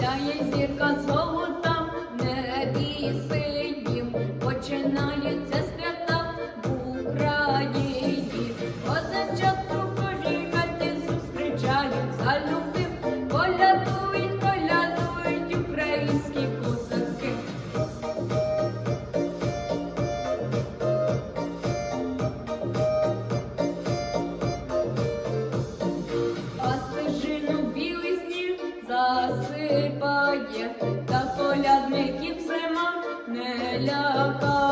Сяє зірка золота небі синім, починаються свята в Україні. Козачату кожігати зустрічають залюбив, засипає, та колядників зима не лякає.